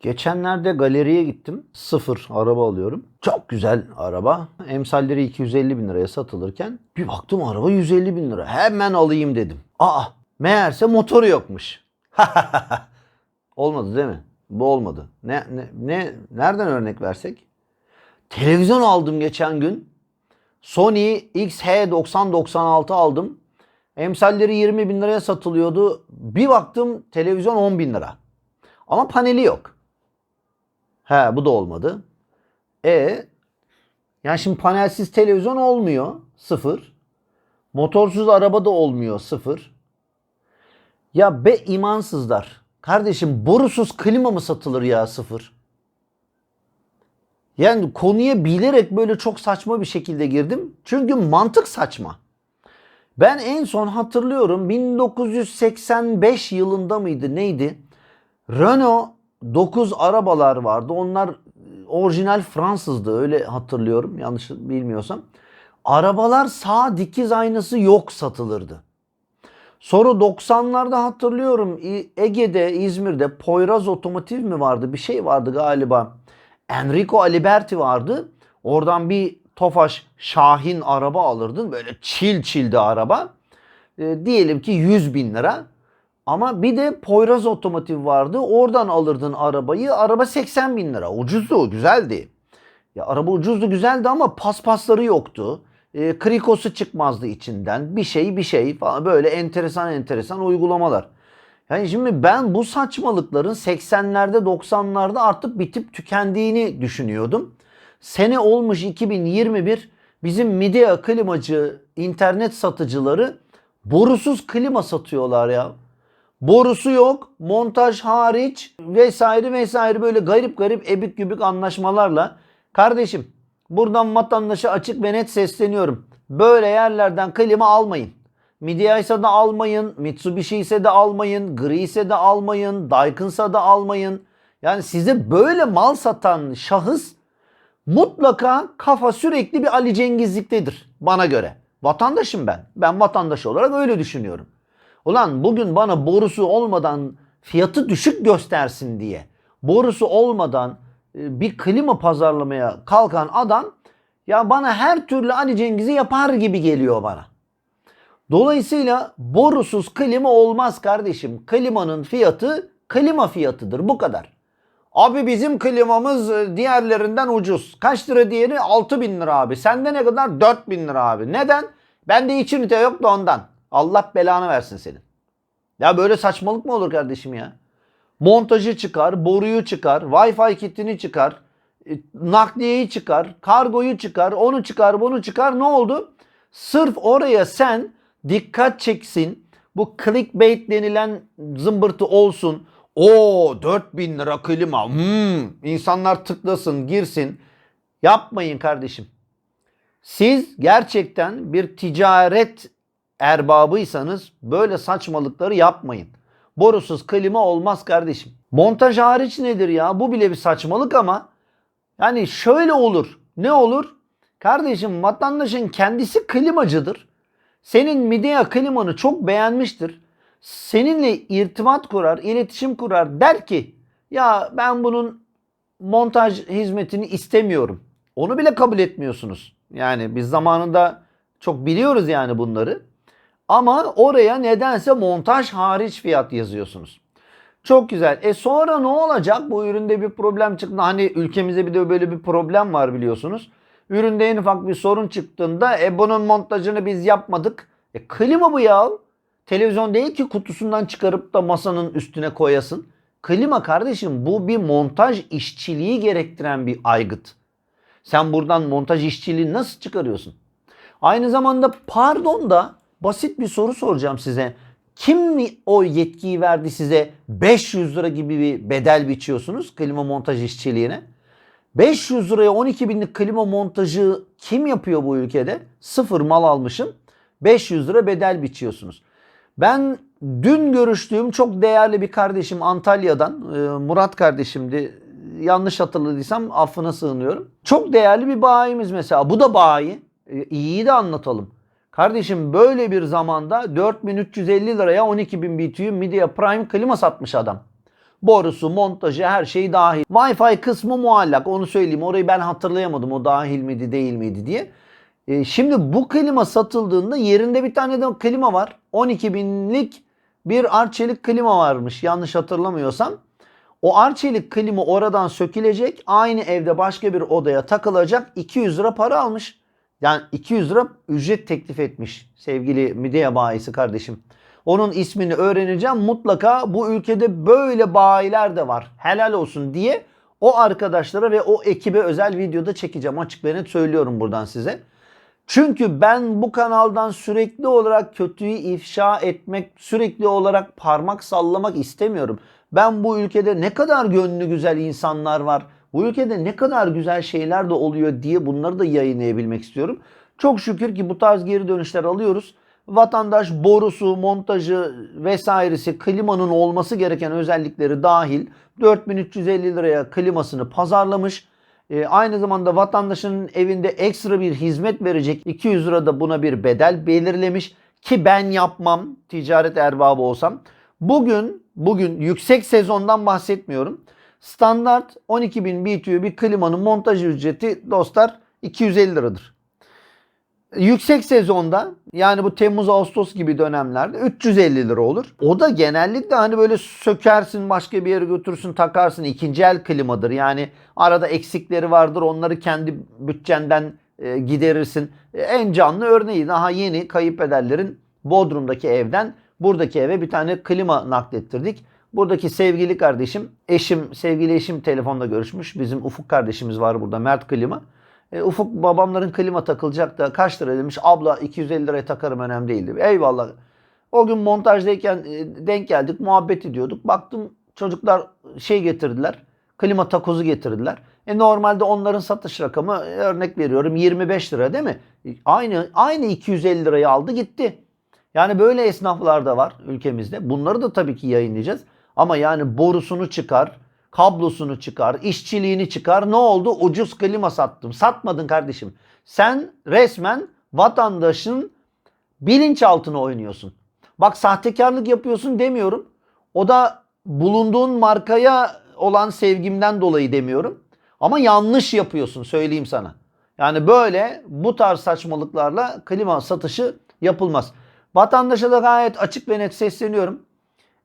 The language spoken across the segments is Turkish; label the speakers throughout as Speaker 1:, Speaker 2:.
Speaker 1: Geçenlerde galeriye gittim. Sıfır araba alıyorum. Çok güzel araba. Emsalleri 250 bin liraya satılırken bir baktım araba 150 bin lira. Hemen alayım dedim. Aa meğerse motoru yokmuş. olmadı değil mi? Bu olmadı. Ne, ne, ne nereden örnek versek? Televizyon aldım geçen gün. Sony XH9096 aldım. Emsalleri 20 bin liraya satılıyordu. Bir baktım televizyon 10 bin lira. Ama paneli yok. He bu da olmadı. E yani şimdi panelsiz televizyon olmuyor. Sıfır. Motorsuz araba da olmuyor. Sıfır. Ya be imansızlar. Kardeşim borusuz klima mı satılır ya sıfır? Yani konuya bilerek böyle çok saçma bir şekilde girdim. Çünkü mantık saçma. Ben en son hatırlıyorum 1985 yılında mıydı neydi? Renault 9 arabalar vardı. Onlar orijinal Fransızdı öyle hatırlıyorum yanlış bilmiyorsam. Arabalar sağ dikiz aynası yok satılırdı. Sonra 90'larda hatırlıyorum Ege'de, İzmir'de Poyraz Otomotiv mi vardı? Bir şey vardı galiba. Enrico Aliberti vardı. Oradan bir Tofaş Şahin araba alırdın. Böyle çil çildi araba. E, diyelim ki 100 bin lira. Ama bir de Poyraz Otomotiv vardı. Oradan alırdın arabayı. Araba 80 bin lira. Ucuzdu, güzeldi. Ya araba ucuzdu, güzeldi ama paspasları yoktu. E, krikosu çıkmazdı içinden. Bir şey bir şey falan böyle enteresan enteresan uygulamalar. Yani şimdi ben bu saçmalıkların 80'lerde 90'larda artık bitip tükendiğini düşünüyordum. Sene olmuş 2021 bizim Midea klimacı internet satıcıları borusuz klima satıyorlar ya. Borusu yok, montaj hariç vesaire vesaire böyle garip garip ebik gübük anlaşmalarla. Kardeşim buradan vatandaşa açık ve net sesleniyorum. Böyle yerlerden klima almayın. Midea ise de almayın, Mitsubishi ise de almayın, Gri ise de almayın, Daikin'sa da almayın. Yani size böyle mal satan şahıs mutlaka kafa sürekli bir Ali Cengizliktedir bana göre. Vatandaşım ben. Ben vatandaş olarak öyle düşünüyorum. Ulan bugün bana borusu olmadan fiyatı düşük göstersin diye borusu olmadan e, bir klima pazarlamaya kalkan adam ya bana her türlü Ali Cengiz'i yapar gibi geliyor bana. Dolayısıyla borusuz klima olmaz kardeşim. Klimanın fiyatı klima fiyatıdır bu kadar. Abi bizim klimamız e, diğerlerinden ucuz. Kaç lira diğeri? 6 bin lira abi. Sende ne kadar? 4 bin lira abi. Neden? Bende iç ünite yok da ondan. Allah belanı versin senin. Ya böyle saçmalık mı olur kardeşim ya? Montajı çıkar, boruyu çıkar, Wi-Fi kitini çıkar, e, nakliyeyi çıkar, kargoyu çıkar, onu çıkar, bunu çıkar. Ne oldu? Sırf oraya sen dikkat çeksin, bu clickbait denilen zımbırtı olsun. O 4000 lira klima. Hmm, insanlar tıklasın, girsin. Yapmayın kardeşim. Siz gerçekten bir ticaret erbabıysanız böyle saçmalıkları yapmayın. Borusuz klima olmaz kardeşim. Montaj hariç nedir ya? Bu bile bir saçmalık ama yani şöyle olur. Ne olur? Kardeşim vatandaşın kendisi klimacıdır. Senin Midea klimanı çok beğenmiştir. Seninle irtibat kurar, iletişim kurar. Der ki ya ben bunun montaj hizmetini istemiyorum. Onu bile kabul etmiyorsunuz. Yani biz zamanında çok biliyoruz yani bunları. Ama oraya nedense montaj hariç fiyat yazıyorsunuz. Çok güzel. E sonra ne olacak? Bu üründe bir problem çıktı. Hani ülkemizde bir de böyle bir problem var biliyorsunuz. Üründe en ufak bir sorun çıktığında e bunun montajını biz yapmadık. E klima bu ya. Televizyon değil ki kutusundan çıkarıp da masanın üstüne koyasın. Klima kardeşim bu bir montaj işçiliği gerektiren bir aygıt. Sen buradan montaj işçiliğini nasıl çıkarıyorsun? Aynı zamanda pardon da basit bir soru soracağım size. Kim mi o yetkiyi verdi size 500 lira gibi bir bedel biçiyorsunuz klima montaj işçiliğine? 500 liraya 12 binlik klima montajı kim yapıyor bu ülkede? Sıfır mal almışım. 500 lira bedel biçiyorsunuz. Ben dün görüştüğüm çok değerli bir kardeşim Antalya'dan e, Murat kardeşimdi. Yanlış hatırladıysam affına sığınıyorum. Çok değerli bir bayimiz mesela. Bu da bayi. E, İyiyi de anlatalım. Kardeşim böyle bir zamanda 4350 liraya 12000 BTU Midea Prime klima satmış adam. Borusu, montajı her şey dahil. Wi-Fi kısmı muallak onu söyleyeyim. Orayı ben hatırlayamadım o dahil miydi değil miydi diye. E, şimdi bu klima satıldığında yerinde bir tane de klima var. 12 binlik bir Arçelik klima varmış yanlış hatırlamıyorsam. O Arçelik klima oradan sökülecek. Aynı evde başka bir odaya takılacak. 200 lira para almış. Yani 200 lira ücret teklif etmiş sevgili Midea bayisi kardeşim. Onun ismini öğreneceğim. Mutlaka bu ülkede böyle bayiler de var. Helal olsun diye o arkadaşlara ve o ekibe özel videoda çekeceğim. Açık ve net söylüyorum buradan size. Çünkü ben bu kanaldan sürekli olarak kötüyü ifşa etmek, sürekli olarak parmak sallamak istemiyorum. Ben bu ülkede ne kadar gönlü güzel insanlar var, bu ülkede ne kadar güzel şeyler de oluyor diye bunları da yayınlayabilmek istiyorum. Çok şükür ki bu tarz geri dönüşler alıyoruz. Vatandaş borusu, montajı vesairesi, klimanın olması gereken özellikleri dahil 4350 liraya klimasını pazarlamış. E, aynı zamanda vatandaşın evinde ekstra bir hizmet verecek 200 lira da buna bir bedel belirlemiş ki ben yapmam ticaret erbabı olsam. Bugün bugün yüksek sezondan bahsetmiyorum. Standart 12.000 BTU bir klimanın montaj ücreti dostlar 250 liradır. Yüksek sezonda yani bu Temmuz Ağustos gibi dönemlerde 350 lira olur. O da genellikle hani böyle sökersin başka bir yere götürürsün takarsın ikinci el klimadır. Yani arada eksikleri vardır onları kendi bütçenden e, giderirsin. E, en canlı örneği daha yeni kayıp ederlerin Bodrum'daki evden buradaki eve bir tane klima naklettirdik. Buradaki sevgili kardeşim, eşim, sevgili eşim telefonda görüşmüş. Bizim Ufuk kardeşimiz var burada Mert Klima. E, Ufuk babamların klima takılacak da kaç lira demiş. Abla 250 liraya takarım önemli değil. Dedi. Eyvallah. O gün montajdayken e, denk geldik muhabbet ediyorduk. Baktım çocuklar şey getirdiler. Klima takozu getirdiler. E normalde onların satış rakamı e, örnek veriyorum 25 lira değil mi? E, Aynı aynı 250 lirayı aldı gitti. Yani böyle esnaflar da var ülkemizde. Bunları da tabii ki yayınlayacağız. Ama yani borusunu çıkar, kablosunu çıkar, işçiliğini çıkar. Ne oldu? Ucuz klima sattım. Satmadın kardeşim. Sen resmen vatandaşın bilinçaltına oynuyorsun. Bak sahtekarlık yapıyorsun demiyorum. O da bulunduğun markaya olan sevgimden dolayı demiyorum. Ama yanlış yapıyorsun söyleyeyim sana. Yani böyle bu tarz saçmalıklarla klima satışı yapılmaz. Vatandaşa da gayet açık ve net sesleniyorum.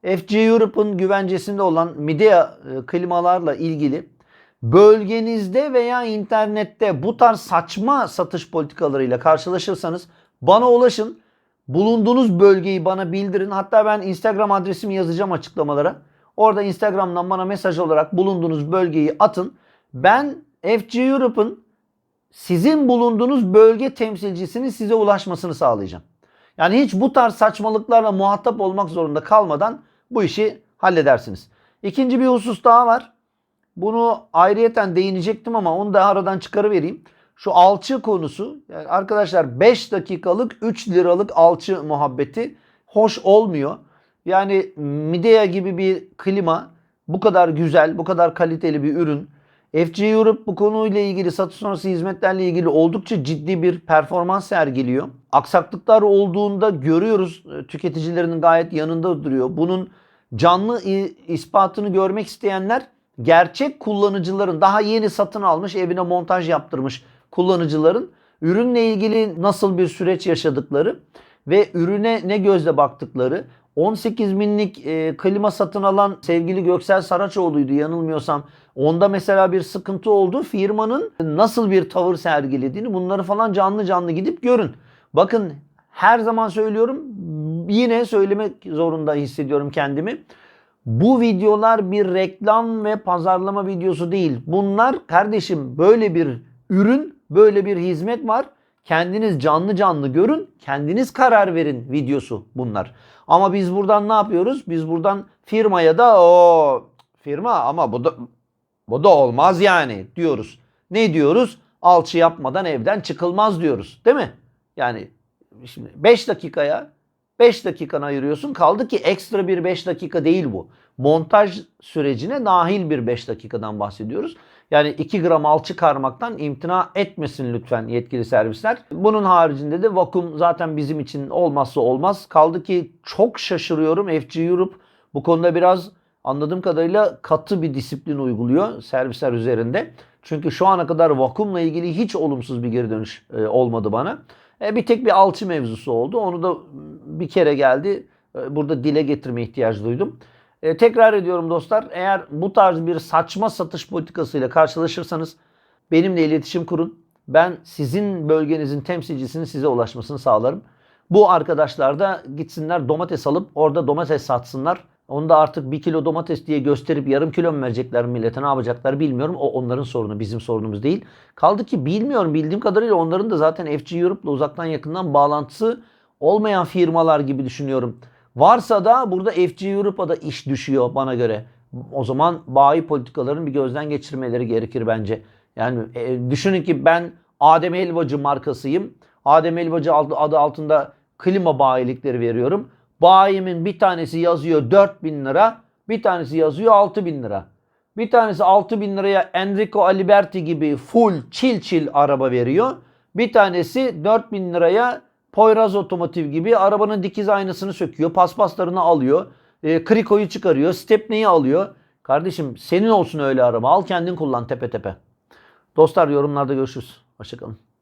Speaker 1: FG Europe'un güvencesinde olan Midea e, klimalarla ilgili bölgenizde veya internette bu tarz saçma satış politikalarıyla karşılaşırsanız bana ulaşın. Bulunduğunuz bölgeyi bana bildirin. Hatta ben Instagram adresimi yazacağım açıklamalara. Orada Instagram'dan bana mesaj olarak bulunduğunuz bölgeyi atın. Ben FG Europe'un sizin bulunduğunuz bölge temsilcisinin size ulaşmasını sağlayacağım. Yani hiç bu tarz saçmalıklarla muhatap olmak zorunda kalmadan bu işi halledersiniz. İkinci bir husus daha var. Bunu ayrıyeten değinecektim ama onu da aradan çıkarıvereyim. Şu alçı konusu. Yani arkadaşlar 5 dakikalık 3 liralık alçı muhabbeti hoş olmuyor. Yani Midea gibi bir klima bu kadar güzel, bu kadar kaliteli bir ürün. FG Europe bu konuyla ilgili satış sonrası hizmetlerle ilgili oldukça ciddi bir performans sergiliyor. Aksaklıklar olduğunda görüyoruz e, tüketicilerin gayet yanında duruyor. Bunun canlı ispatını görmek isteyenler gerçek kullanıcıların daha yeni satın almış evine montaj yaptırmış kullanıcıların ürünle ilgili nasıl bir süreç yaşadıkları ve ürüne ne gözle baktıkları 18 binlik e, klima satın alan sevgili Göksel Saraçoğlu'ydu yanılmıyorsam. Onda mesela bir sıkıntı oldu. Firmanın nasıl bir tavır sergilediğini bunları falan canlı canlı gidip görün. Bakın her zaman söylüyorum yine söylemek zorunda hissediyorum kendimi. Bu videolar bir reklam ve pazarlama videosu değil. Bunlar kardeşim böyle bir ürün, böyle bir hizmet var. Kendiniz canlı canlı görün, kendiniz karar verin videosu bunlar. Ama biz buradan ne yapıyoruz? Biz buradan firmaya da o firma ama bu da bu da olmaz yani diyoruz. Ne diyoruz? Alçı yapmadan evden çıkılmaz diyoruz. Değil mi? Yani şimdi 5 dakikaya 5 dakikanı ayırıyorsun. Kaldı ki ekstra bir 5 dakika değil bu. Montaj sürecine dahil bir 5 dakikadan bahsediyoruz. Yani 2 gram alçı karmaktan imtina etmesin lütfen yetkili servisler. Bunun haricinde de vakum zaten bizim için olmazsa olmaz. Kaldı ki çok şaşırıyorum FG Europe bu konuda biraz anladığım kadarıyla katı bir disiplin uyguluyor servisler üzerinde. Çünkü şu ana kadar vakumla ilgili hiç olumsuz bir geri dönüş e, olmadı bana. E, bir tek bir alçı mevzusu oldu. Onu da bir kere geldi. E, burada dile getirme ihtiyacı duydum. E, tekrar ediyorum dostlar. Eğer bu tarz bir saçma satış politikasıyla karşılaşırsanız benimle iletişim kurun. Ben sizin bölgenizin temsilcisinin size ulaşmasını sağlarım. Bu arkadaşlar da gitsinler domates alıp orada domates satsınlar. Onu da artık bir kilo domates diye gösterip yarım kilo mu verecekler millete ne yapacaklar bilmiyorum. O onların sorunu bizim sorunumuz değil. Kaldı ki bilmiyorum bildiğim kadarıyla onların da zaten FG Europe'la uzaktan yakından bağlantısı olmayan firmalar gibi düşünüyorum. Varsa da burada FG Europa'da iş düşüyor bana göre. O zaman bayi politikalarını bir gözden geçirmeleri gerekir bence. Yani e, düşünün ki ben Adem Helvacı markasıyım. Adem Helvacı adı altında klima bayilikleri veriyorum. Bayimin bir tanesi yazıyor 4000 lira, bir tanesi yazıyor 6000 lira. Bir tanesi 6000 liraya Enrico Aliberti gibi full çil çil araba veriyor. Bir tanesi 4000 liraya Poyraz Otomotiv gibi arabanın dikiz aynasını söküyor, paspaslarını alıyor, e, krikoyu çıkarıyor, stepneyi alıyor. Kardeşim senin olsun öyle araba. Al kendin kullan tepe tepe. Dostlar yorumlarda görüşürüz. Hoşçakalın.